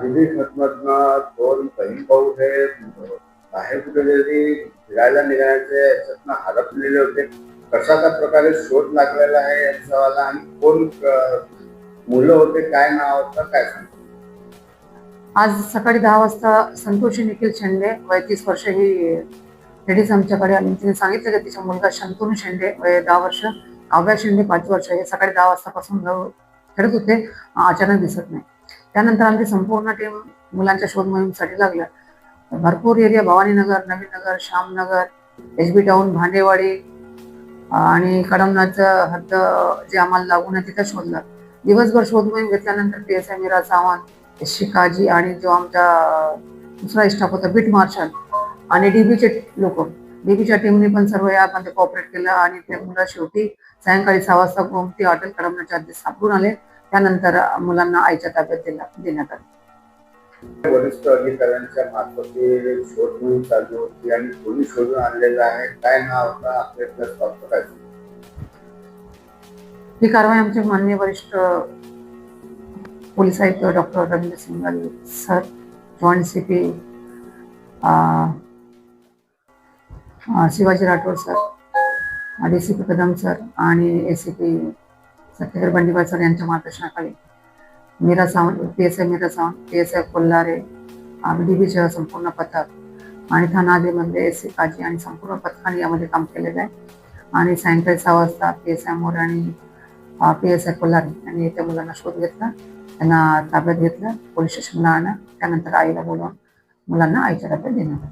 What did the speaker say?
दिल्ली मधनं दोन बहीण भाऊ हे बाहेर कुठेतरी फिरायला निघायचे याच्यातनं हरपलेले होते. कशा त्या प्रकारे शोध लागलेला आहे याच्यावाला आणि कोण मुलं होते काय नाव होतं काय सांगतो? आज सकाळी दहा वाजता संतोषी निखिल शेंडे वय तीस वर्ष ही लेडीज आमच्याकडे आली. तिने सांगितलं की तिचा मुलगा शंतनू शेंडे वय दहा वर्ष. अव्या शेंडे पाच वर्ष. हे सकाळी दहा वाजतापासून जाऊ- खेळत होते. अचानक दिसत नाही. त्यानंतर आमची संपूर्ण टीम मुलांच्या शोध मोहीमसाठी लागल्या भरपूर area Bhavaninagar Navinnagar Shyamnagar H B town Bhandewadi आणि कडमनाथचं हद्द जे आम्हाला लागून आहे तिथं शोधलं. दिवसभर शोध मोहीम घेतल्यानंतर P S I Meera Sawant S Kazi आणि जो आमचा दुसरा स्टाफ होता बीट मार्शल आणि डीबीचे लोक. डीबीच्या टीमने पण सर्व यामध्ये कॉपरेट केलं आणि ते मुलं शेवटी सायंकाळी सहा वाजता गोमती हॉटेल कडमनाच्या हद्दीत सापडून आले. त्यानंतर मुलांना आईच्या ताब्यात दिला देण्यात आलं. वरिष्ठ अधिकाऱ्यांच्या मार्फती शोध मोहीम चालू होती आणि कोणी शोधून आणलेलं आहे? काय नाव होतं? आपल्या फक्त काय सांग? ही कारवाई आमचे माननीय वरिष्ठ पोलीस आयुक्त doctor Ravindra Singal sir joint C P Shivaji Rathod sir D C P Kadam sir आणि A C P Satyadhar Bandiwal sir यांच्या मार्गदर्शनाखाली. Meera Sawant P S I Meera Sawant P S I Kolhare D बीच्या संपूर्ण पथक आणि ठाणा म्हणजे S C काजी आणि संपूर्ण पथकाने यामध्ये काम केलेलं आहे. आणि सायंकाळी सहा वाजता पी एस आय मोरे आणि पी एस आय कोल्हारे यांनी त्या मुलांना शोध घेतला. त्यांना ताब्यात घेतलं. पोलीस स्टेशनला आणलं त्यानंतर आईला बोलवून मुलांना आईच्या ताब्यात देण्यात आलं.